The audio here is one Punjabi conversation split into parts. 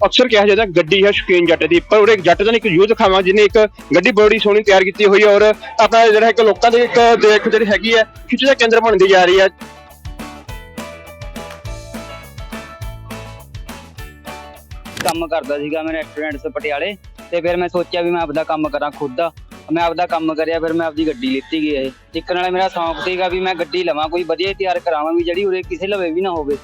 ਅਕਸਰ ਕਿਹਾ ਜਾਂਦਾ ਗੱਡੀ ਹੈ ਸ਼ੌਕੀਨ ਜੱਟ ਦੀ, ਪਰ ਉਹ ਜੱਟ ਦਾ ਇੱਕ ਯੂਥ ਖਾਵਾ ਜਿਹਨੇ ਇੱਕ ਗੱਡੀ ਬੜੀ ਸੋਹਣੀ ਤਿਆਰ ਕੀਤੀ ਹੋਈ ਹੈ ਔਰ ਆਪਣਾ ਜਿਹੜਾ ਇੱਕ ਲੋਕਾਂ ਦੇ ਇੱਕ ਦੇਖ ਜਿਹੜੀ ਹੈਗੀ ਹੈ, ਖਿੱਚ ਦਾ ਕੇਂਦਰ ਬਣਦੀ ਜਾ ਰਹੀ ਹੈ। ਕੰਮ ਕਰਦਾ ਸੀਗਾ ਮੇਰੇ ਰੈਸਟੋਰੈਂਟ 'ਚ ਪਟਿਆਲੇ, ਤੇ ਫਿਰ ਮੈਂ ਸੋਚਿਆ ਵੀ ਮੈਂ ਆਪਦਾ ਕੰਮ ਕਰਾਂ ਖੁਦ ਦਾ। ਮੈਂ ਆਪਦਾ ਕੰਮ ਕਰਿਆ, ਫਿਰ ਮੈਂ ਆਪਦੀ ਗੱਡੀ ਲਿੱਤੀ ਗਈ ਇਹ। ਇੱਕ ਨਾਲੇ ਮੇਰਾ ਸ਼ੌਂਕ ਸੀਗਾ ਵੀ ਮੈਂ ਗੱਡੀ ਲਵਾਂ, ਕੋਈ ਵਧੀਆ ਤਿਆਰ ਕਰਾਵਾਂ ਵੀ ਜਿਹੜੀ ਉਰੇ ਕਿਸੇ ਲਵੇ ਵੀ ਨਾ ਹੋਵੇ।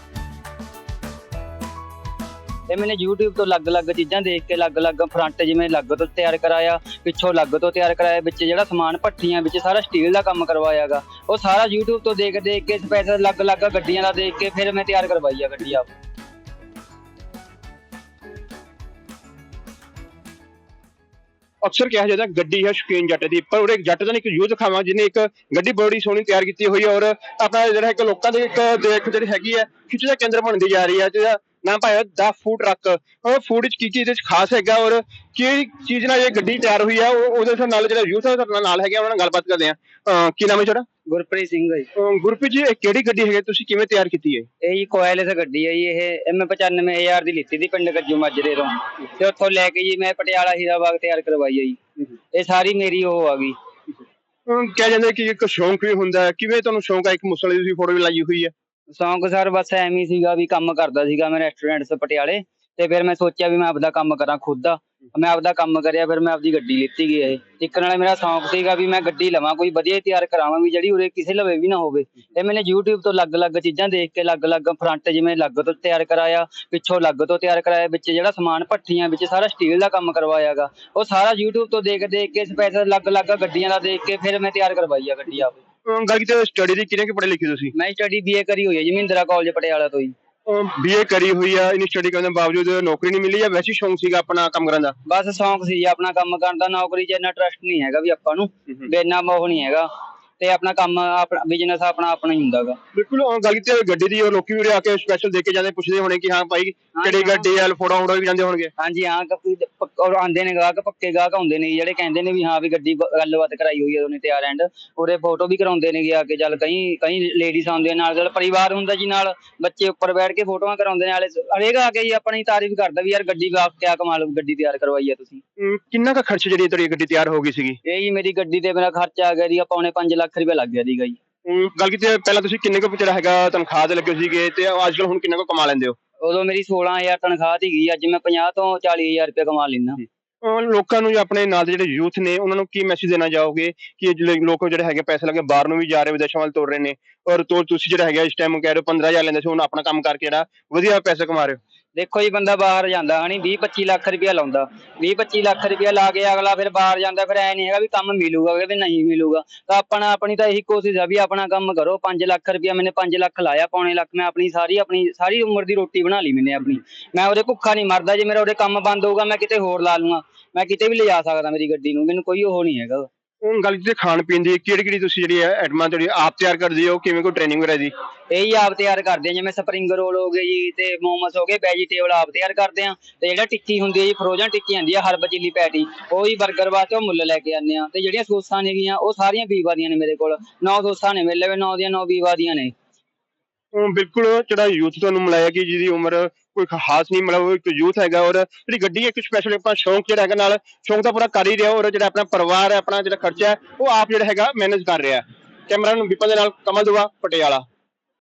ਇਹ ਮੈਨੇ YouTube ਤੋਂ ਅਲੱਗ-ਅਲੱਗ ਚੀਜ਼ਾਂ ਦੇਖ ਕੇ ਅਲੱਗ-ਅਲੱਗ ਫਰੰਟ ਜਿਵੇਂ ਅਲੱਗ ਤੋਂ ਤਿਆਰ ਕਰਾਇਆ, ਪਿੱਛੋਂ ਅਲੱਗ ਤੋਂ ਤਿਆਰ ਕਰਾਇਆ, ਵਿੱਚ ਜਿਹੜਾ ਸਮਾਨ ਭੱਠੀਆਂ, ਵਿੱਚ ਸਾਰਾ ਸਟੀਲ ਦਾ ਕੰਮ ਕਰਵਾਇਆਗਾ। ਉਹ ਸਾਰਾ YouTube ਤੋਂ ਦੇਖ ਦੇਖ ਕੇ ਸਪੈਸ਼ਲ ਅਲੱਗ-ਅਲੱਗ ਗੱਡੀਆਂ ਦਾ ਦੇਖ ਕੇ, ਫਿਰ ਮੈਂ ਤਿਆਰ ਕਰਵਾਈ ਆ ਗੱਡੀ ਆਪ। ਅਕਸਰ ਕਿਹਾ ਜਾਂਦਾ ਗੱਡੀ ਹੈ ਸ਼ੁਕੀਨ ਜੱਟ ਦੀ, ਪਰ ਉਹ ਜੱਟ ਦਾ ਇੱਕ ਯੂਥ ਖਾਵਾ ਜਿਹਨੇ ਇੱਕ ਗੱਡੀ ਬੜੀ ਸੋਹਣੀ ਤਿਆਰ ਕੀਤੀ ਹੋਈ ਹੈ ਔਰ ਆਪਣਾ ਜਿਹੜਾ ਇੱਕ ਲੋਕਾਂ ਦੇ ਇੱਕ ਦੇਖ ਜਿਹੜੀ ਹੈਗੀ ਹੈ, ਖਿੱਚ ਦਾ ਕੇਂਦਰ ਬਣਦੀ ਜਾ ਰਹੀ ਹੈ, ਜਿਹਦਾ ਨਾਮ ਪਾਇਆ ਦਾ ਫੂਡ ਟਰੱਕ ਉਹ ਫੂਡ ਚ ਕੀ ਕੀ ਇਹਦੇ ਚ ਖਾਸ ਹੈਗਾ ਔਰ ਕੀ ਚੀਜ਼ ਨਾਲ ਇਹ ਗੱਡੀ ਤਿਆਰ ਹੋਈ ਹੈ ਉਹ ਉਹਦੇ ਨਾਲ ਜਿਹੜਾ ਯੂਥ ਹੈ ਨਾਲ ਹੈਗਾ ਉਹਨਾਂ ਨਾਲ ਗੱਲਬਾਤ ਕਰਦੇ ਆ। ਕੀ ਨਾਮ ਹੈ ਤੁਹਾਡਾ? ਗੁਰਪ੍ਰੀਤ ਸਿੰਘ ਹੈ ਜੀ। ਗੁਰਪ੍ਰੀਤ ਜੀ ਇਹ ਕਿਹੜੀ ਗੱਡੀ ਹੈਗੀ ਤੁਸੀਂ ਕਿਵੇਂ ਤਿਆਰ ਕੀਤੀ ਹੈ? ਇਹ ਜੀ ਕੋਇਲਸ ਗੱਡੀ ਹੈ ਜੀ ਇਹ ਐਮ 95000 ਦੀ ਲਿੱਤੀ ਦੀ ਪਿੰਡ ਗੱਜੂ ਮਾਜਰੇ ਤੋਂ। ਤੇ ਉੱਥੋਂ ਲੈ ਕੇ ਜੀ ਮੈਂ ਪਟਿਆਲਾ ਹੀਰਾਬਾਗ ਤਿਆਰ ਕਰਵਾਈ ਹੈ ਜੀ ਇਹ ਸਾਰੀ ਮੇਰੀ ਉਹ ਆ ਗਈ। ਕਿਹਾ ਜਾਂਦਾ ਕਿ ਇੱਕ ਸ਼ੌਂਕ ਵੀ ਹੁੰਦਾ ਕਿਵੇਂ ਤੁਹਾਨੂੰ ਸ਼ੌਂਕ ਹੈ ਇੱਕ ਮੁਸਲੇ ਦੀ ਤੁਸੀਂ ਫੋਟੋ ਵੀ ਲਾਈ ਹੋਈ ਹੈ। ਸ਼ੌਂਕ ਸਰ ਬਸ ਐਵੇਂ ਹੀ ਸੀਗਾ ਵੀ ਕੰਮ ਕਰਦਾ ਸੀਗਾ ਮੈਂ ਰੈਸਟੋਰੈਂਟ 'ਚ ਪਟਿਆਲੇ ਤੇ ਫਿਰ ਮੈਂ ਸੋਚਿਆ ਵੀ ਮੈਂ ਆਪਦਾ ਕੰਮ ਕਰਾਂ ਖੁਦ ਦਾ। ਮੈਂ ਆਪਦਾ ਕੰਮ ਕਰਿਆ, ਫਿਰ ਮੈਂ ਆਪਦੀ ਗੱਡੀ ਲਿੱਤੀ ਗਈ ਇਹ। ਇੱਕ ਨਾਲੇ ਮੇਰਾ ਸ਼ੌਂਕ ਸੀਗਾ ਵੀ ਮੈਂ ਗੱਡੀ ਲਵਾਂ, ਕੋਈ ਵਧੀਆ ਤਿਆਰ ਕਰਾਵਾਂ ਵੀ ਜਿਹੜੀ ਉਰੇ ਕਿਸੇ ਲਵੇ ਵੀ ਨਾ ਹੋਵੇ। ਤੇ ਮੈਨੇ YouTube ਤੋਂ ਅਲੱਗ-ਅਲੱਗ ਚੀਜ਼ਾਂ ਦੇਖ ਕੇ, ਅਲੱਗ-ਅਲੱਗ ਫਰੰਟ ਜਿਵੇਂ ਅਲੱਗ ਤੋਂ ਤਿਆਰ ਕਰਾਇਆ, ਪਿੱਛੋਂ ਅਲੱਗ ਤੋਂ ਤਿਆਰ ਕਰਾਇਆ, ਵਿੱਚ ਜਿਹੜਾ ਸਮਾਨ ਭੱਠੀਆਂ, ਵਿੱਚ ਸਾਰਾ ਸਟੀਲ ਦਾ ਕੰਮ ਕਰਵਾਇਆਗਾ ਉਹ ਸਾਰਾ YouTube ਤੋਂ ਦੇਖ ਦੇਖ ਕੇ, ਸਪੈਸ਼ਲ ਅਲੱਗ-ਅਲੱਗ ਗੱਡੀਆਂ ਦਾ ਦੇਖ ਕੇ ਫਿਰ ਮੈਂ ਤਿਆਰ ਕਰਵਾਈ ਆ ਗੱਡੀ ਆਪ ਗੱਲ ਕੀਤੀ ਸਟੱਡੀ ਦੀ ਕਿਹਨੇ ਕਿ ਪੜ੍ਹੇ ਲਿਖੇ ਤੁਸੀਂ? ਮੈਂ ਸਟੱਡੀ ਬੀਏ ਕਰੀ ਹੋਈ ਹੈ ਜੀ ਮਹਿੰਦਰਾ ਕਾਲਜ ਪਟਿਆਲਾ ਤੋਂ ਜੀ ਬੀਏ ਕਰੀ ਹੋਈ ਆ ਇਨੀ ਸਟੱਡੀ ਕਰਨ ਦੇ ਬਾਵਜੂਦ ਨੌਕਰੀ ਨਹੀਂ ਮਿਲੀ ਜਾਂ ਵੈਸੇ ਸ਼ੌਂਕ ਸੀਗਾ ਆਪਣਾ ਕੰਮ ਕਰਨ ਦਾ। ਬਸ ਸ਼ੌਂਕ ਸੀ ਜੀ ਆਪਣਾ ਕੰਮ ਕਰਨ ਦਾ ਨੌਕਰੀ 'ਚ ਇੰਨਾ ਟਰਸਟ ਨਹੀਂ ਹੈਗਾ ਵੀ ਆਪਾਂ ਨੂੰ ਵੀ ਇੰਨਾ ਮੋਹ ਨਹੀਂ ਹੈਗਾ। ਤੇ ਆਪਣਾ ਕੰਮ ਆਪਣਾ ਬਿਜ਼ਨਸ ਆਪਣਾ ਆਪਣਾ ਹੀ ਹੁੰਦਾਗਾ ਬਿਲਕੁਲ ਉਹ ਗੱਲ ਕੀਤੀ ਹੋਈ ਗੱਡੀ ਦੀ ਉਹ ਲੋਕੀ ਵੀ ਆ ਕੇ ਸਪੈਸ਼ਲ ਦੇਖ ਕੇ ਜਾਂਦੇ ਪੁੱਛਦੇ ਹੋਣੇ ਕਿ ਹਾਂ ਭਾਈ ਕਿਹੜੀ ਗੱਡੀ ਆ ਫੋਟੋ ਫੋਟੋ ਵੀ ਜਾਂਦੇ ਹੋਣਗੇ। ਹਾਂਜੀ ਹਾਂ ਕਪੀ ਔਰ ਆਂਦੇ ਨੇ ਗਾਹਕ ਪੱਕੇ ਗਾਹਕ ਆਉਂਦੇ ਨੇ ਜੀ, ਜਿਹੜੇ ਕਹਿੰਦੇ ਨੇ ਵੀ ਹਾਂ ਵੀ ਗੱਡੀ ਬ- ਗੱਲਬਾਤ ਕਰਾਈ ਹੋਈ ਹੈ ਉਹਨੇ ਤਿਆਰ ਐਂਡ ਉਹਦੇ ਫੋਟੋ ਵੀ ਕਰਾਉਂਦੇ ਨੇ ਆ ਕੇ ਚੱਲ ਕਈ ਕਈ ਲੇਡੀਜ਼ ਆਉਂਦੇ ਨਾਲ ਚੱਲ ਪਰਿਵਾਰ ਹੁੰਦਾ ਜੀ ਨਾਲ ਬੱਚੇ ਉੱਪਰ ਬੈਠ ਕੇ ਫੋਟੋਆਂ ਕਰਾਉਂਦੇ ਨੇ ਨਾਲੇ ਹਰੇਕ ਆ ਕੇ ਜੀ ਆਪਣੀ ਤਾਰੀਫ ਕਰਦਾ ਵੀ ਯਾਰ ਗੱਡੀ ਵਾਕ ਕਿਆ ਕਮਾਲ ਗੱਡੀ ਤਿਆਰ ਕਰਵਾਈ ਹੈ ਤੁਸੀਂ। ਅਮ ਕਿੰਨਾ ਕੁ ਖਰਚ ਜਿਹੜੀ ਤੁਹਾਡੀ ਗੱਡੀ ਤਿਆਰ ਹੋ ਗਈ ਸੀਗੀ? ਇਹ ਜੀ ਮੇਰੀ ਗੱਡੀ ਤੇ ਮੇਰਾ ਖਰਚਾ ਆ ਗਿਆ ਜੀ ਪੌਣੇ 5 ਲੱਖ ਰੁਪਏ ਲੱਗ ਗਿਆ ਸੀਗਾ ਜੀ। ਅਮ ਗੱਲ ਕੀਤੀ ਹੋਈ ਪਹਿਲਾਂ ਤੁਸੀਂ ਕਿੰਨੇ ਕੁ ਜਿਹੜਾ ਹੈਗਾ ਤਨਖਾਹ ਦੇ ਲੱਗੇ ਸੀਗੇ ਤੇ ਅੱਜ ਕੱਲ ਹੁਣ ਕਿੰਨਾ ਕੁ ਕਮਾ ਲੈਂਦੇ ਹੋ? ਉਦੋਂ ਮੇਰੀ 16000 ਤਨਖਾਹ ਸੀਗੀ ਅੱਜ ਮੈਂ 50 ਤੋਂ 40000 ਰੁਪਏ ਕਮਾ ਲੈਣਾ ਅਹ ਲੋਕਾਂ ਨੂੰ ਜਾਂ ਆਪਣੇ ਨਾਲ ਦੇ ਜਿਹੜੇ ਯੂਥ ਨੇ ਉਹਨਾਂ ਨੂੰ ਕੀ ਮੈਸੇਜ ਦੇਣਾ ਚਾਹੋਗੇ ਕਿ ਇਹ ਜਿਹੜੇ ਲੋਕ ਜਿਹੜੇ ਹੈਗੇ ਪੈਸੇ ਲਾ ਕੇ ਬਾਹਰ ਨੂੰ ਵੀ ਜਾ ਰਹੇ ਵਿਦੇਸ਼ਾਂ ਵੱਲ ਤੁਰ ਰਹੇ ਨੇ? ਔਰ ਤੋਂ ਤੁਸੀਂ ਜਿਹੜਾ ਹੈਗਾ ਇਸ ਟਾਈਮ ਕਹਿ ਰਹੇ ਹੋ 15000 ਲੈਂਦੇ ਸੀ ਹੁਣ ਆਪਣਾ ਕੰਮ ਕਰਕੇ ਜਿਹੜਾ ਵਧੀਆ ਪੈਸੇ ਕਮਾ ਰਹੇ ਹੋ। ਦੇਖੋ ਜੀ, ਬੰਦਾ ਬਾਹਰ ਜਾਂਦਾ, ਹਣੀ 20 25 ਲੱਖ ਰੁਪਇਆ ਲਾਉਂਦਾ। 20 25 ਲੱਖ ਰੁਪਇਆ ਲਾ ਕੇ ਅਗਲਾ ਫਿਰ ਬਾਹਰ ਜਾਂਦਾ, ਫਿਰ ਐ ਨਹੀਂ ਹੈਗਾ ਵੀ ਕੰਮ ਮਿਲੂਗਾ ਕਿ ਨਹੀਂ ਮਿਲੂਗਾ। ਤਾਂ ਆਪਣਾ, ਆਪਣੀ ਤਾਂ ਇਹੀ ਕੋਸ਼ਿਸ਼ ਆ ਵੀ ਆਪਣਾ ਕੰਮ ਕਰੋ। 5 ਲੱਖ ਰੁਪਇਆ ਮੈਨੇ 5 ਲੱਖ ਲਾਇਆ, ਪੌਣੇ ਲੱਖ ਮੈਂ ਆਪਣੀ ਸਾਰੀ ਆਪਣੀ ਸਾਰੀ ਉਮਰ ਦੀ ਰੋਟੀ ਬਣਾ ਲਈ ਮੈਨੇ ਆਪਣੀ। ਮੈਂ ਉਹਦੇ ਭੁੱਖਾ ਨਹੀਂ ਮਰਦਾ, ਜੇ ਮੇਰਾ ਉਹਦੇ ਕੰਮ ਬੰਦ ਹੋਊਗਾ, ਮੈਂ ਕਿਤੇ ਹੋਰ ਲਾ ਲੂੰਗਾ। ਮੈਂ ਕਿਤੇ ਵੀ ਲਿਜਾ ਸਕਦਾ ਮੇਰੀ ਗੱਡੀ ਨੂੰ, ਮੈਨੂੰ ਕੋਈ ਉਹ ਨਹੀਂ ਹੈਗਾ। ਹੁਣ ਗੱਲ ਕੀਤੀ ਖਾਣ ਪੀਣ ਦੀ, ਕਿਹੜੀ ਕਿਹੜੀ ਤੁਸੀਂ ਜਿਹੜੀ ਹੈ ਜਿਹੜੀ ਆਪ ਤਿਆਰ ਕਰਦੇ ਹੋ, ਕਿਵੇਂ ਕੋਈ ਟ੍ਰੇਨਿੰਗ ਵਗੈਰਾ ਦੀ? ਇਹ ਹੀ ਆਪ ਤਿਆਰ ਕਰਦੇ ਆ ਜਿਵੇਂ ਸਪਰਿੰਗ ਰੋਲ ਹੋ ਗਏ ਜੀ ਤੇ ਮੋਮੋਸ ਹੋ ਗਏ ਵੈਜੀਟੇਬਲ ਆਪ ਤਿਆਰ ਕਰਦੇ ਆ ਤੇ ਜਿਹੜਾ ਟਿੱਕੀ ਹੁੰਦੀ ਹੈ ਜੀ ਫਰੋਜ਼ਨ ਟਿੱਕੀ ਆਂਦੀ ਆ ਹਰਬ ਚਿੱਲੀ ਪੈਟੀ ਉਹ ਹੀ 버ਗਰ ਵਾਸਤੇ ਉਹ ਮੁੱਲ ਲੈ ਕੇ ਆਉਂਦੇ ਆ ਤੇ ਜਿਹੜੀਆਂ ਸੌਸਾਂ ਨੇਗੀਆਂ, ਉਹ ਸਾਰੀਆਂ ਵੀਵਾ ਦੀਆਂ ਨੇ ਮੇਰੇ ਕੋਲ, ਨੌ ਸੌਸਾਂ ਨੇ ਮੇਰੇ ਲਵੇ ਨੌ ਦੀਆਂ ਨੌ ਵੀਵਾ ਦੀਆਂ ਨੇ। ਬਿਲਕੁਲ ਜਿਹੜਾ ਯੂਥ ਤੁਹਾਨੂੰ ਮਿਲਾਇਆ ਕਿ ਜਿਹਦੀ ਉਮਰ ਕੋਈ ਖਾਸ ਨਹੀਂ ਮਤਲਬ ਇੱਕ ਯੂਥ ਹੈਗਾ ਔਰ ਜਿਹੜੀ ਗੱਡੀ ਇੱਕ ਸਪੈਸ਼ਲ ਆਪਾਂ ਸ਼ੌਂਕ ਜਿਹੜਾ ਹੈਗਾ ਨਾਲ, ਸ਼ੌਂਕ ਤਾਂ ਪੂਰਾ ਕਰ ਹੀ ਰਿਹਾ ਔਰ ਜਿਹੜਾ ਆਪਣਾ ਪਰਿਵਾਰ ਹੈ, ਆਪਣਾ ਜਿਹੜਾ ਖਰਚਾ ਹੈ, ਉਹ ਆਪ ਜਿਹੜਾ ਹੈਗਾ ਮੈਨੇਜ ਕਰ ਰਿਹਾ ਕੈਮਰਾਮੈਨ ਨੂੰ ਵਿਪਨ ਦੇ ਨਾਲ ਕਮਲ ਦੁਆ, ਪਟਿਆਲਾ।